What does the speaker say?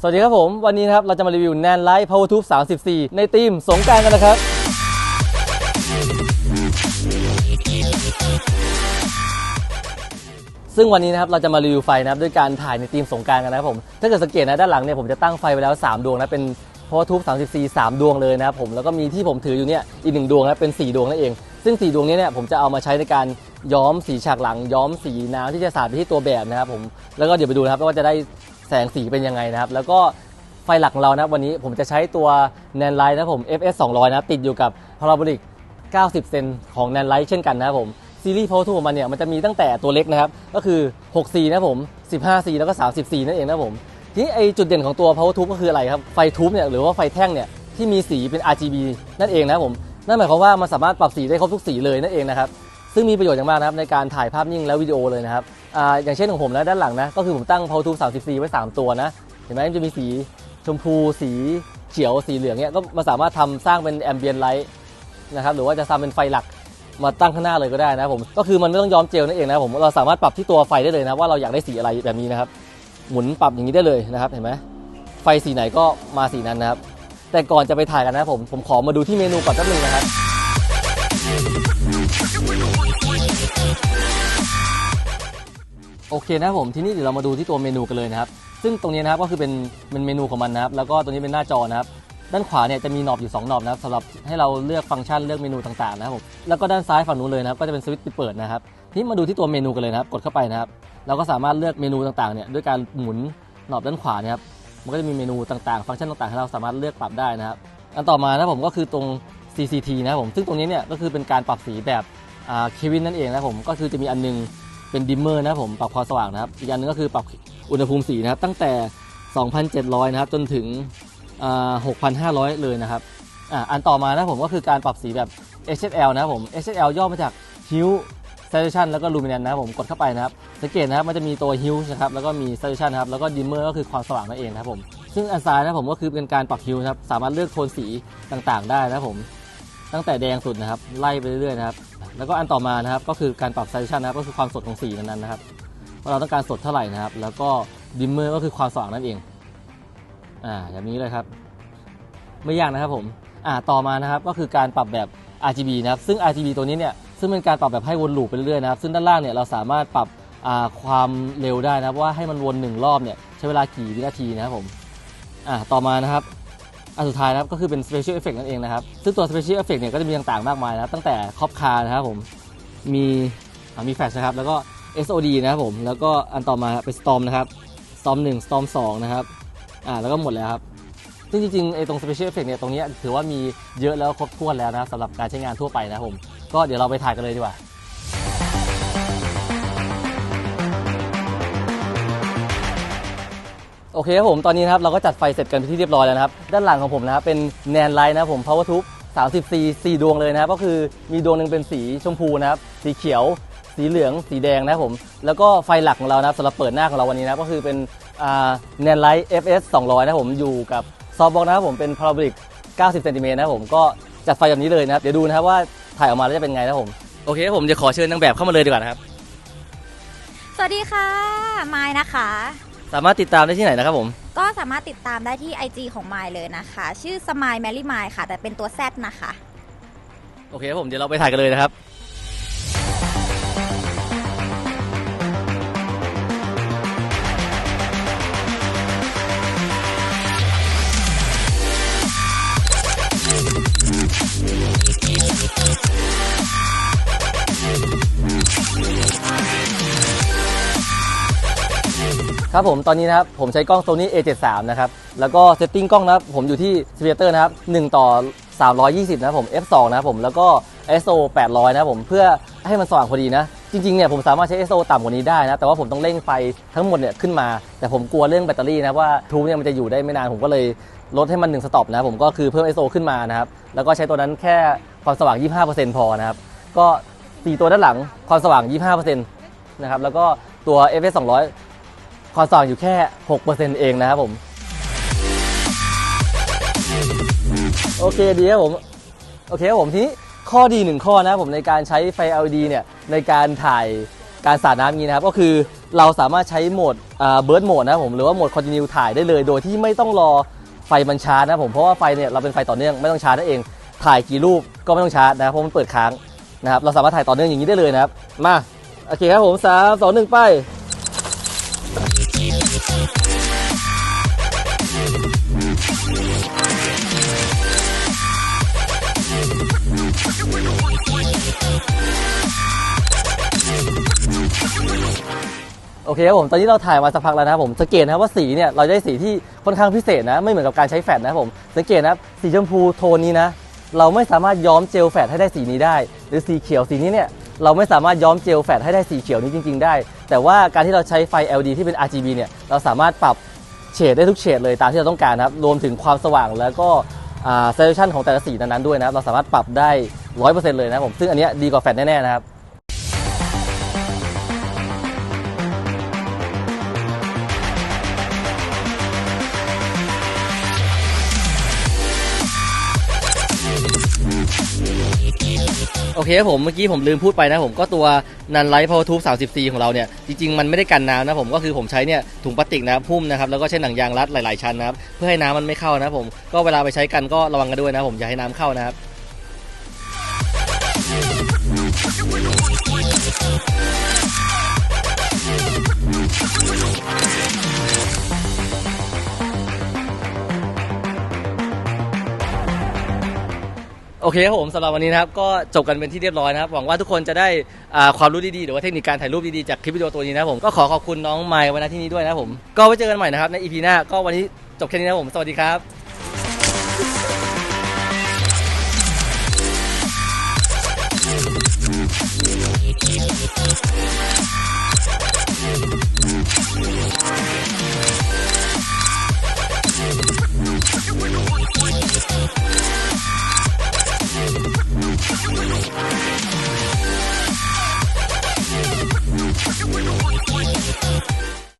สวัสดีครับผม วันนี้นะครับเราจะมารีวิวแนนไลท์ Power Tube 34 ในทีมสงการกันนะครับ ซึ่งวันนี้นะครับเราจะมารีวิวไฟนะครับด้วยการถ่ายในทีมสงการกันนะครับผม ถ้าเกิดสังเกตนะด้านหลังเนี่ยผมจะตั้งไฟไว้แล้ว 3 ดวงนะเป็น Power Tube 34 3 ดวงเลยนะครับผมแล้วก็มีที่ผมถืออยู่เนี่ยอีกหนึ่งดวงนะเป็น 4 ดวงนั่นเอง ซึ่ง 4 ดวงนี้เนี่ยผมจะเอามาใช้ในการย้อมสีฉากหลัง ย้อมสีน้ำที่จะสาดไปที่ตัวแบบนะครับผมแล้วก็เดี๋ยวไปดูนะครับว่าจะได้ แสงสีเป็นยังไงนะครับ แล้วก็ไฟหลักของเรานะวันนี้ผมจะใช้ตัว n a n Light นะผม FS 200นะครับติดอยู่กับ Parabolic 90 เซนของ n a n Light เช่นกันนะครับผมซีรีส์ Power Tube ของมันเนี่ยมันจะมีตั้งแต่ตัวเล็กนะครับ ก็คือ 6C นะผม 15C แล้วก็ 30C นั่นเองนะผม ทีนี้ไอจุดเด่นของตัว Power Tube ก็คืออะไรครับ ไฟทูบเนี่ยหรือว่าไฟแท่งเนี่ยที่มีสีเป็น RGB นั่นเองนะผม นั่นหมายความว่ามันสามารถปรับสีได้ครบทุกสีเลยนั่นเองนะครับ ซึ่งมีประโยชน์อย่างมากนะครับในการถ่ายภาพนิ่งและวิดีโอเลยนะครับ อาอย่างเช่นของผมนะด้านหลังนะก็คือผมตั้ง Power Tube 30C ไว้ 3 ตัวนะ เห็นไหมมันจะมีสีชมพูสีเขียวสีเหลืองเนี่ยก็มาสามารถทำสร้างเป็นแอมเบียนไลท์นะครับหรือว่าจะทำเป็นไฟหลักมาตั้งข้างหน้าเลยก็ได้นะผมก็คือมันไม่ต้องย้อมเจลนั่นเองนะผมเราสามารถปรับที่ตัวไฟได้เลยนะว่าเราอยากได้สีอะไรแบบนี้นะครับหมุนปรับอย่างนี้ได้เลยนะครับเห็นไหมไฟสีไหนก็มาสีนั้นนะครับแต่ก่อนจะไปถ่ายกันนะผมผมขอมาดูที่เมนูก่อนแป๊บนึงนะครับ โอเคนะผมทีนี้เดี๋ยวเรามาดูที่ตัวเมนูกันเลยนะครับ ซึ่งตรงนี้นะครับก็คือเป็นเป็นเมนูของมันนะครับ แล้วก็ตัวนี้เป็นหน้าจอนะครับ ด้านขวาเนี่ยจะมีหนอบอยู่2หนอบนะครับสำหรับให้เราเลือกฟังก์ชันเลือกเมนูต่างๆนะครับผมแล้วก็ด้านซ้ายฝั่งนู้นเลยนะครับ ก็จะเป็นสวิตช์ปิดเปิดนะครับทีนี้มาดูที่ตัวเมนูกันเลยนะครับ กดเข้าไปนะครับ เราก็สามารถเลือกเมนูต่างๆเนี่ยด้วยการหมุนหนอบด้านขวานะครับ มันก็จะมีเมนูต่างๆ ฟังก์ชันต่างๆให้เราสามารถเลือกปรับได้นะครับ อันต่อมานะผมก็คือตรง CCT นะครับผม ซึ่งตรงนี้เนี่ยก็คือเป็นการปรับสีแบบเควินนั่นเองนะผม ก็คือจะมีอันนึง เป็นดิมเมอร์นะครับผมปรับความสว่างนะครับ อีกอันหนึงก็คือปรับอุณหภูมิสีนะครับ ตั้งแต่ 2,700 นะครับ จนถึงอ่า6,500 เลยนะครับอ่าอันต่อมานะผมก็คือการปรับสีแบบ HSL นะครับผม HSL ย่อมาจาก Hue Saturation แล้วก็ Luminance นะครับผมกดเข้าไปนะครับ สังเกตนะครับมันจะมีตัว Hue นะครับแล้วก็มี Saturation นะครับแล้วก็ Dimmer ก็คือความสว่างนั่นเองนะครับผมซึ่งอันซ้ายนะผมก็คือเป็นการปรับ Hue นะครับสามารถเลือกโทนสีต่างๆ ได้นะครับผมตั้งแต่แดงสุดนะครับไล่ไปเรื่อยๆนะครับ แล้วก็อันต่อมานะครับก็คือการปรับ Saturation นะครับก็คือความสดของสีนั้นๆนะครับว่าเราต้องการสดเท่าไหร่นะครับ แล้วก็ Dimmer ก็คือความสว่างนั่นเองอ่าแบบนี้เลยครับ ไม่ยากนะครับผมอ่าต่อมานะครับก็คือการปรับแบบ RGB นะครับซึ่ง RGB ตัวนี้เนี่ยซึ่งเป็นการปรับแบบให้วนลูปไปเรื่อยๆนะครับ ซึ่งด้านล่างเนี่ยเราสามารถปรับอ่าความเร็วได้นะครับว่าให้มันวนหนึ่งรอบเนี่ยใช้เวลากี่วินาทีนะครับผมอ่าต่อมานะครับ อันสุดท้ายนะครับก็คือเป็น Special Effect นั่นเองนะครับ ซึ่งตัว Special Effect เนี่ยก็จะมีต่างๆมากมายนะครับ ตั้งแต่ครอบคานะครับผม มีมีแฟลชนะครับ แล้วก็ SOD นะครับผม แล้วก็อันต่อมาเป็น Storm นะครับ Storm 1 Storm 2 นะครับ อ่าแล้วก็หมดแล้วครับ ซึ่งจริงๆไอ้ตรง Special Effect เนี่ยตรงนี้ถือว่ามีเยอะแล้วครบถ้วนแล้วนะครับสำหรับการใช้งานทั่วไปนะครับผม ก็เดี๋ยวเราไปถ่ายกันเลยดีกว่า เคครับผมตอนนี้นะครับเราก็จัดไฟเสร็จกันที่เรียบร้อยแล้วนะครับ ด้านหลังของผมนะครับเป็นแนนไลท์นะครับผม power tube 30 c 4ดวงเลยนะครับ ก็คือมีดวงหนึ่งเป็นสีชมพูนะครับ สีเขียว สีเหลือง สีแดงนะครับผม แล้วก็ไฟหลักของเรานะครับสำหรับเปิดหน้าของเราวันนี้นะก็คือเป็นแนนไลท์ FS 200 นะครับผมอยู่กับซอฟบ็อกนะครับผมเป็น parabolic 90เซนติเมตรนะครับผมก็จัดไฟแบบนี้เลยนะครับเดี๋ยวดูนะครับว่าถ่ายออกมาแล้วจะเป็นไงนะครับผมโอเคครับผมจะขอเชิญนางแบบเข้ามาเลยดีกว่านะครับ สวัสดีค่ะ ไมายนะคะ สามารถติดตามได้ที่ไหนนะครับผม ก็สามารถติดตามได้ที่ IG ของไมายเลยนะคะ ชื่อสมายแมรี่ไมายค่ะ แต่เป็นตัว Z นะคะ โอเคครับผม เดี๋ยวเราไปถ่ายกันเลยนะครับ ครับผมตอนนี้นะครับผมใช้กล้อง Sony A73 นะครับแล้วก็เซตติ้งกล้องนะครับผมอยู่ที่สเปเตอร์นะครับ1ต่อ 320 นะครับผม f2 นะครับผมแล้วก็ ISO 800 นะครับผมเพื่อให้มันสว่างพอดีนะ จริงๆเนี่ยผมสามารถใช้ ISO ต่ำกว่านี้ได้นะ แต่ว่าผมต้องเร่งไฟทั้งหมดเนี่ยขึ้นมา แต่ผมกลัวเรื่องแบตเตอรี่นะว่าทูบเนี่ยมันจะอยู่ได้ไม่นานผมก็เลยลดให้มัน1สต็อปนะผมก็คือเพิ่ม ISO ขึ้นมานะครับแล้วก็ใช้ตัวนั้นแค่ความสว่าง 25%พอนะครับก็สี่ตัวด้านหลังความสว่าง 25%นะครับแล้วก็ตัว FS 200 ความสว่างอยู่แค่ 6%เองนะครับผม โอเคดีครับผม โอเคครับผมทีนี้ข้อดีหนึ่งข้อนะครับผมในการใช้ไฟ LED เนี่ยในการถ่ายการสาดน้ำนี้นะครับ ก็คือเราสามารถใช้โหมดเบิร์ดโหมดนะครับผมหรือว่าโหมดคอนติเนียถ่ายได้เลย โดยที่ไม่ต้องรอไฟมันชาร์จนะครับผมเพราะว่าไฟเนี่ยเราเป็นไฟต่อเนื่องไม่ต้องชาร์จนั่นเองถ่ายกี่รูปก็ไม่ต้องชาร์จนะครับเพราะมันเปิดค้างนะครับเราสามารถถ่ายต่อเนื่องอย่างนี้ได้เลยนะครับ มา โอเคครับผมสามสองหนึ่งไป โอเคครับผม ตอนนี้เราถ่ายมาสักพักแล้วนะครับผม สังเกตนะครับว่าสีเนี่ย เราได้สีที่ค่อนข้างพิเศษนะ ไม่เหมือนกับการใช้แฟลชนะครับผม สังเกตนะครับ สีชมพูโทนนี้นะ เราไม่สามารถย้อมเจลแฟลชให้ได้สีนี้ได้ หรือสีเขียวสีนี้เนี่ย เราไม่สามารถย้อมเจลแฟลชให้ได้สีเขียวนี้จริง ๆ ได้ แต่ว่าการที่เราใช้ไฟ LED ที่เป็น RGB เนี่ยเราสามารถปรับเฉดได้ทุกเฉดเลยตามที่เราต้องการนะครับรวมถึงความสว่างแล้วก็เซลชันของแต่ละสีนั้นๆด้วยนะครับเราสามารถปรับได้ 100%เลยนะครับผมซึ่งอันเนี้ยดีกว่าแฟลชแน่ๆนะครับ โอเคครับผมเมื่อกี้ผมลืมพูดไปนะผมก็ตัวนันไลท์พาวทูบ30 c ของเราเนี่ยจริงๆมันไม่ได้กันน้ำนะผมก็คือผมใช้เนี่ยถุงพลาสติกนะครับหุ้มนะครับแล้วก็ใช้หนังยางรัดหลายๆชั้นนะครับเพื่อให้น้ำมันไม่เข้านะผมก็เวลาไปใช้กันก็ระวังกันด้วยนะผมอย่าให้น้ำเข้านะครับ โอเคครับผมสำหรับวันนี้นะครับก็จบกันเป็นที่เรียบร้อยนะครับหวังว่าทุกคนจะได้อ่าความรู้ดีๆหรือว่าเทคนิคการถ่ายรูปดีๆจากคลิปวิดีโอตัวนี้นะครับผมก็ขอขอบคุณน้องไมค์ไว้ณที่นี้ด้วยนะครับผมก็ไว้เจอกันใหม่นะครับในอีพีหน้าก็วันนี้จบแค่นี้นะครับผมสวัสดีครับ